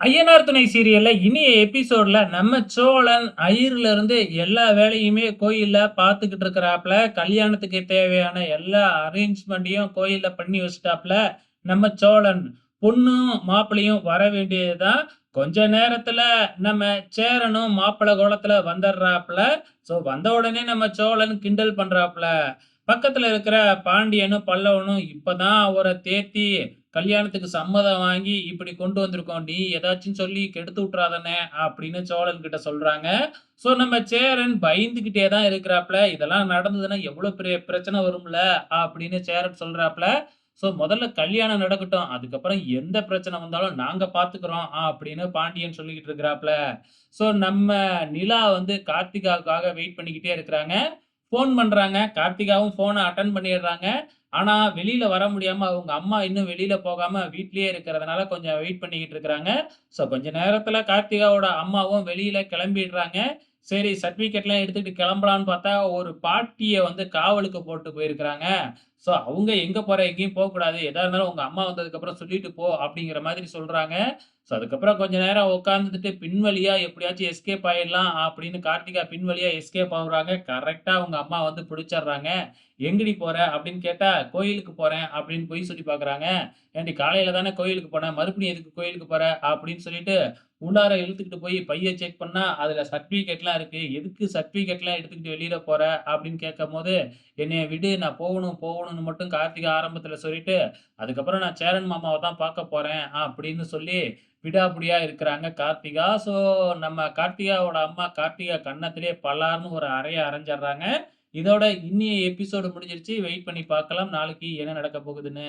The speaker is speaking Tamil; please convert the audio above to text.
ஐயனார் துணை சீரியல்ல இனிய எபிசோட்ல நம்ம சோழன் ஐயர்ல இருந்து எல்லா வேலையுமே கோயில்ல பார்த்துக்கிட்டு இருக்கிறாப்ல. கல்யாணத்துக்கு தேவையான எல்லா அரேஞ்ச்மெண்ட்டையும் கோயில்ல பண்ணி வச்சுட்டாப்ல. நம்ம சோழன் பொண்ணும் மாப்பிளையும் வர வேண்டியதுதான். கொஞ்ச நேரத்துல நம்ம சேரனும் மாப்பிள்ளை கோலத்துல வந்துடுறாப்ல. சோ வந்த உடனே நம்ம சோழன் கிண்டல் பண்றாப்ல. பக்கத்துல இருக்கிற பாண்டியனும் பல்லவனும் இப்பதான் அவரை தேத்தி கல்யாணத்துக்கு சம்மதம் வாங்கி இப்படி கொண்டு வந்திருக்கோம். நீ ஏதாச்சும் சொல்லி கெடுத்து விட்றாதானே அப்படின்னு சோழன் கிட்ட சொல்றாங்க. ஸோ நம்ம சேரன் பயந்துகிட்டே தான் இருக்கிறாப்ல இதெல்லாம் நடந்ததுன்னா எவ்வளோ பெரிய பிரச்சனை வரும்ல அப்படின்னு சேரன் சொல்றாப்ல ஸோ முதல்ல கல்யாணம் நடக்கட்டும். அதுக்கப்புறம் எந்த பிரச்சனை வந்தாலும் நாங்கள் பார்த்துக்குறோம் அப்படின்னு பாண்டியன் சொல்லிக்கிட்டு இருக்கிறாப்ல ஸோ நம்ம நிலா வந்து கார்த்திகாவுக்காக வெயிட் பண்ணிக்கிட்டே இருக்கிறாங்க. ஃபோன் பண்ணுறாங்க கார்த்திகாவும் ஃபோனை அட்டன் பண்ணிடுறாங்க. ஆனா வெளியில வர முடியாம அவங்க அம்மா இன்னும் வெளியில போகாம வீட்லயே இருக்கிறதுனால கொஞ்சம் வெயிட் பண்ணிக்கிட்டு இருக்கிறாங்க. ஸோ கொஞ்ச நேரத்துல கார்த்திகாவோட அம்மாவும் வெளியில கிளம்பிடுறாங்க. சரி சர்டிஃபிகேட்லாம் எடுத்துகிட்டு கிளம்பலான்னு பார்த்தா ஒரு பாட்டியை வந்து காவலுக்கு போட்டு போயிருக்கிறாங்க. ஸோ அவங்க எங்கே போகிற எங்கேயும் போகக்கூடாது எதாக இருந்தாலும் உங்கள் அம்மா வந்ததுக்கப்புறம் சொல்லிட்டு போ அப்படிங்கிற மாதிரி சொல்கிறாங்க ஸோ அதுக்கப்புறம் கொஞ்ச நேரம் உட்காந்துட்டு பின்வழியாக எப்படியாச்சும் எஸ்கேப் ஆயிடலாம் அப்படின்னு கார்த்திகா பின்வழியாக எஸ்கேப் ஆகுறாங்க. கரெக்டாக அவங்க அம்மா வந்து பிடிச்சிடுறாங்க. எங்கடி போகிற அப்படின்னு கேட்டால் கோயிலுக்கு போகிறேன் அப்படின்னு போய் சொல்லி பார்க்குறாங்க. ஏன்டி காலையில் தானே கோயிலுக்கு போனேன் மறுபடியும் எதுக்கு கோயிலுக்கு போகிற அப்படின்னு சொல்லிட்டு உள்ளார இழுத்துக்கிட்டு போய் பையை செக் பண்ணால் அதில் சர்டிஃபிகேட்லாம் இருக்குது எதுக்கு சர்டிஃபிகேட்லாம் எடுத்துக்கிட்டு வெளியில் போகிற அப்படின்னு கேட்கும் போது என்னைய விடு நான் போகணும் போகணும்னு மட்டும் கார்த்திகை ஆரம்பத்தில் சொல்லிட்டு அதுக்கப்புறம் நான் சேரன் மாமாவை தான் பார்க்க போகிறேன் அப்படின்னு சொல்லி விடாப்பிடியா இருக்கிறாங்க கார்த்திகா. ஸோ நம்ம கார்த்திகாவோட அம்மா கார்த்திகா கன்னத்திலே பலார்னு ஒரு அறையை அரைஞ்சிடுறாங்க. இதோட இன்னிய எபிசோடு முடிஞ்சிருச்சு. வெயிட் பண்ணி பார்க்கலாம். நாளைக்கு என்ன நடக்க போகுதுன்னு.